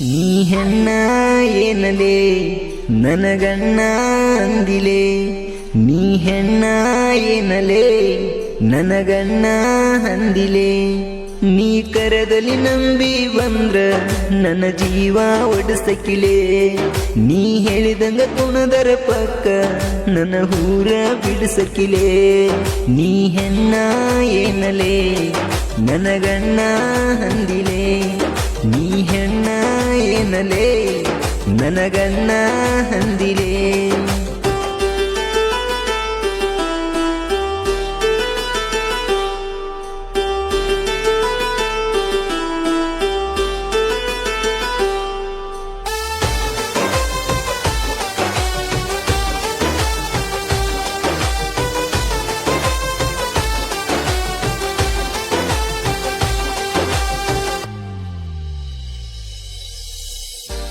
ನೀ ಹೆಣ್ಣ ಏನಲೆ? ನನಗಣ್ಣ ಅಂದಿಲೆ? ನೀ ಹೆಣ್ಣ ಏನಲೆ? ನನಗಣ್ಣ ಅಂದಿಲೆ? ನೀ ಕರದಲ್ಲಿ ನಂಬಿ ಬಂದ್ರ ನನ್ನ ಜೀವ ಒಡಿಸಕಿಲೆ ನೀ ಹೇಳಿದಂಗ ಕುಣದರ ಪಕ್ಕ ನನ್ನ ಹೂರ ಬಿಡಿಸಕಿಲೆ ನೀ ಹೆಣ್ಣ ಏನಲೆ? ನನಗಣ್ಣ ಅಂದಿಲೆ? ಏನಲೇ ನನಗನ್ನ ಅಂದಿಲೆ.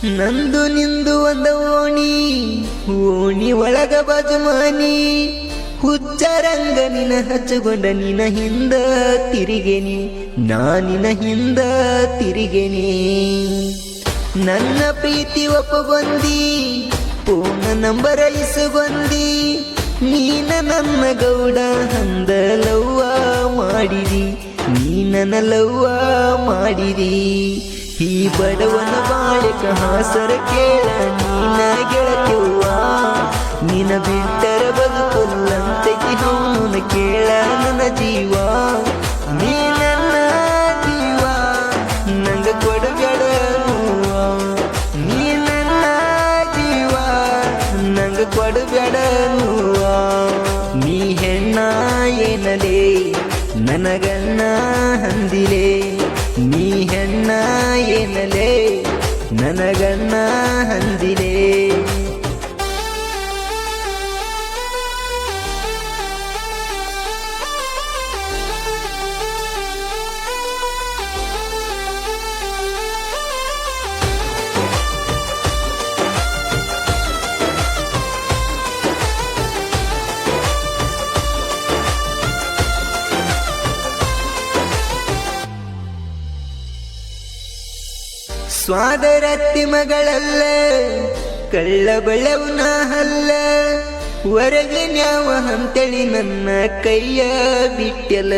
ನಂದು ನಿಂದು ಒಂದ ಓಣಿ ಓಣಿ ಒಳಗ ಬಜಮಾನಿ ಹುಚ್ಚರಂಗ ನಿನ ಹಚ್ಚಗೊಂಡ ನಿನ ಹಿಂದ ತಿರುಗೆನಿ ನಾನಿನ ಹಿಂದ ತಿರುಗೆನಿ. ನನ್ನ ಪ್ರೀತಿ ಒಪ್ಪಗೊಂದಿ, ಪೂರ್ಣ ನಂಬರ ಬಂದಿ ನೀನ ನನ್ನ ಗೌಡ ಹಂದ ಲವ್ವ ಮಾಡಿರಿ ನನ್ನ ಲವ್ವ ಮಾಡಿದಿ. ಈ ಬಡವನ ಬಾಳಿಕ ಹಾಸರ ಕೇಳ, ನೀನ ಗೆಳತಿವ್ವ ನಿನ ಬಿಟ್ಟರ ಬದುಕೊಲ್ಲಂತೆಗಿ ಅವನು ಕೇಳ ನನ್ನ ಜೀವ. ನೀ ನನ್ನ ಜೀವ, ನಂಗ ಕೊಡಬೇಡ ನೀ ನನ್ನ ಜೀವ, ನಂಗ ಕೊಡಬೇಡ ನೀ ಹೆಣ್ಣ ಏನಲೇ ನನಗನ್ನ ಹಂದಿಲೆ ನೀ ಹೆಣ್ಣ ಏನಲೇ ನನಗಣ್ಣ ಹಂದಿಲೆ ಸ್ವಾದರತ್ತಿ ಮಗಳಲ್ಲೇ ಕಳ್ಳ ಬೆಳವನ ಹಲ್ಲ ಹೊರಗಿನ್ಯಾವ ಅಂತೇಳಿ ನನ್ನ ಕೈಯ ಬಿಟ್ಟಲ,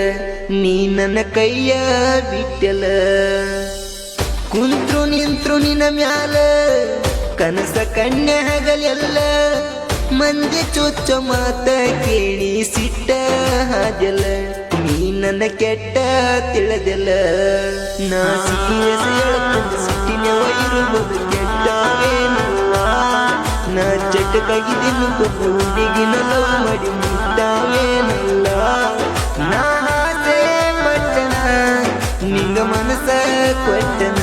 ನೀ ನನ್ನ ಕೈಯ ಬಿಟ್ಟಲ. ಕುಂತ್ರು ನಿಂತ್ರು ನಿನ್ನ ಮ್ಯಾಲ, ಕನಸ ಕಣ್ಣೆ ಹಗಲೆಲ್ಲ, ಮಂದಿ ಚುಚ್ಚ ಮಾತ ಕೇಳಿ ಸಿಟ್ಟ ಹಾಜಲ ನೀ ನನ್ನ ಕೆಟ್ಟ ತಿಳಿದೆಲ್ಲ. ನಾ ಸೀರಿಯಸ್ ಹೇಳ್ಕೊಂಡು ಸಿಟ್ಟಿನವ ಇರುವುದು ನಾ ಚಟಕಾಗಿದ್ದೀನಿ ಕೊಂದು ಹುಡುಗಿನ ಲವ್ ಮಾಡಿ ಮುಟ್ಟಾವೇನಲ್ಲ ನಾ ಹಾಸೆ ಪಟ್ಟನ ನಿಂಗ ಮನಸ್ಸ ಕೊಟ್ಟನ.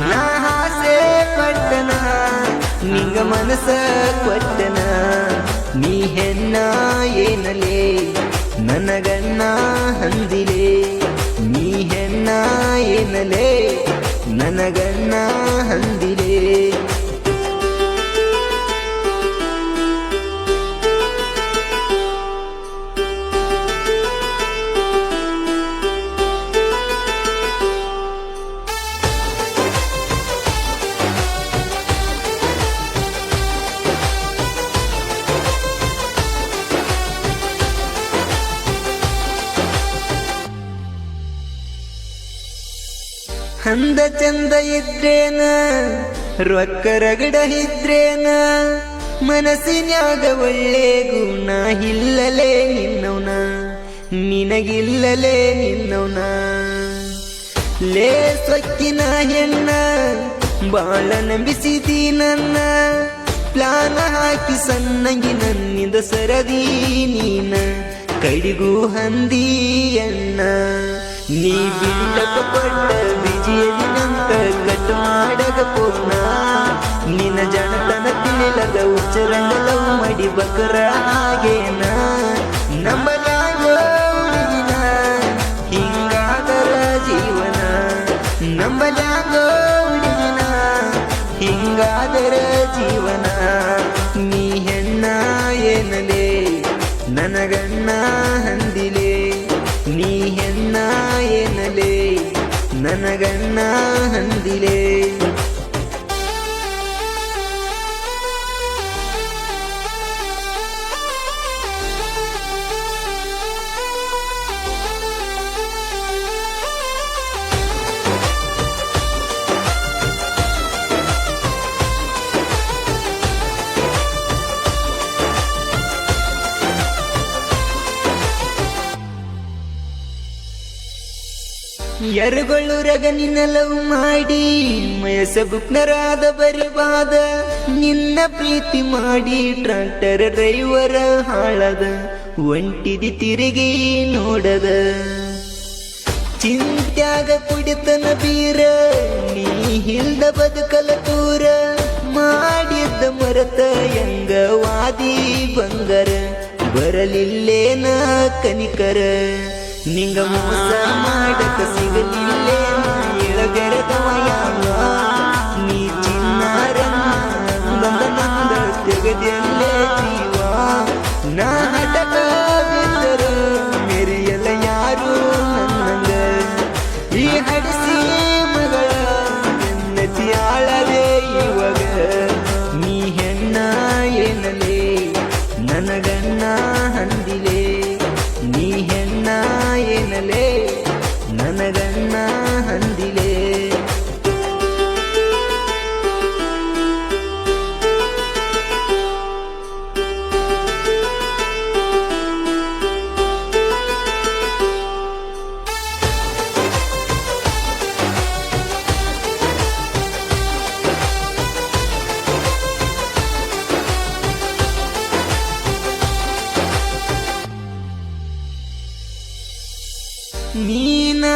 ನಾ ಹಾಸೆ ಪಟ್ಟನ ನಿಂಗ ಮನಸ್ಸ ಕೊಟ್ಟನ. ನೀ ಹೆಣ್ಣ ಏನಲೇ ನನಗಣ್ಣ ನನಗಣ್ಣ ಅಂದ ಚಂದ ಇದ್ರೇನ? ರೊಕ್ಕ ರಗಡ ಇದ್ರೇನ? ಮನಸ್ಸಿನ್ಯಾಗ ಒಳ್ಳೆ ಗುಣ ಇಲ್ಲಲೇ ನಿನ್ನವನ. ನಿನಗಿಲ್ಲಲೇ ನಿನ್ನವನ. ಲೇ ಸೊಕ್ಕಿನ ಹೆಣ್ಣ, ಬಾಳ ನಂಬಿಸಿದಿ ನನ್ನ. ಪ್ಲಾನ ಹಾಕಿ ಸಣ್ಣಗಿ ನನ್ನಿಂದ ಸರದಿ ನೀನ. ಕಡಿಗೂ ಹಂದಿಯನ್ನ ನೀ ಬಿಟ್ಟಕ ಪಟ್ಟ ನಂತ ಕಟ್ಟು ಮಾಡಗ ಪೂರ್ಣ ನಿನ್ನ ಜನತನ ತಿಳಿಲದ ಉಚ್ಚರಂಗಲವು ಮಡಿ ಬಕರ ಹಾಗೇನ. ಎರಗೊಳ್ಳುರಗ ನಿನ್ನಲವು ಮಾಡಿ, ಮಯಸ ಬರಿವಾದ, ನಿನ್ನ ಪ್ರೀತಿ ಮಾಡಿ ಟ್ರಾಕ್ಟರ್ ಡ್ರೈವರ ಹಾಳದ, ಒಂಟಿದಿ ತಿರುಗಿ ನೋಡದ. ಚಿಂತ್ಯಾಗ ಕುಡಿತನ ಬೀರ, ನೀ ಹಿಲ್ದ ಬದುಕಲ ತೂರ ಮಾಡಿದ್ದ ಮರತ ಎಂಗ ವಾದಿ ಬಂಗರ, ಬರಲಿಲ್ಲೇನ ಕನಿಕರ. ನಿಂಗ ಮೋಸ ಮಾಡಕ ಸಿಗಲಿಲ್ಲೇನ ಎಳಬೆರೆದವ ಯಾವ ನೀ ಚಿನ್ನಾರನ್ನ ಬಂದ ನಂದ ತೆಗೆದಲ್ಲೇ ಜೀವ ನಾ ಹಠಕ ಬಿದ್ದರು ಮೆರೆಯಲ್ಲ ಯಾರು ನನ್ನಂಗ ಈ ಹಡಿಸಿ ಮಗಳ ಎನ್ನತಿ ಆಳದೆ ಇವಾಗ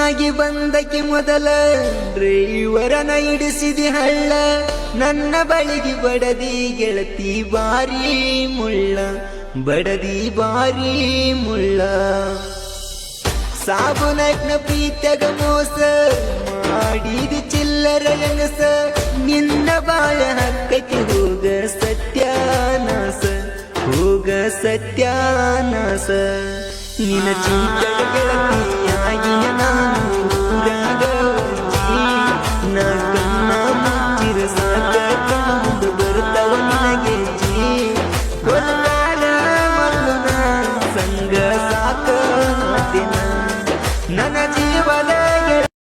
ನೀನಾಗಿ ಬಂದಕ್ಕೆ ಮೊದಲ. ಡ್ರೈವರನ ಇಡಿಸಿದಿ ಹಳ್ಳ. ನನ್ನ ಬಳಿಗೆ ಬಡದಿ ಗೆಳತಿ ಬಾರಿ ಮುಳ್ಳ. ಬಡದಿ ಬಾರಿ ಮುಳ್ಳ. ಸಾಬುನಟ್ನ ಪ್ರೀತ್ಯಗ ಮೋಸ. ಮಾಡಿದ ಚಿಲ್ಲರ ಲಂಗಸ ನಿನ್ನ ಬಾಳ ಹಕ್ಕಕ್ಕೆ ಹೋಗ ಸತ್ಯಾನಾಸ. ಹೋಗ ಸತ್ಯಾನಾಸ. ನಿನ್ನ ಚಿಂತದ ಗೆಳತಿಯಾಗಿನ ನಾನು ಊರಾಗ ಒಜ್ಜಿ. ನಾ ಕಣ್ಣ ಮುಚ್ಚಿರ ಸಾಕ ಕಣ್ಣು ಬರ್ತಾವ ನಿನಗೆ ಸಂಗ ಸಾಕ ನನ್ನ ಜೀವನ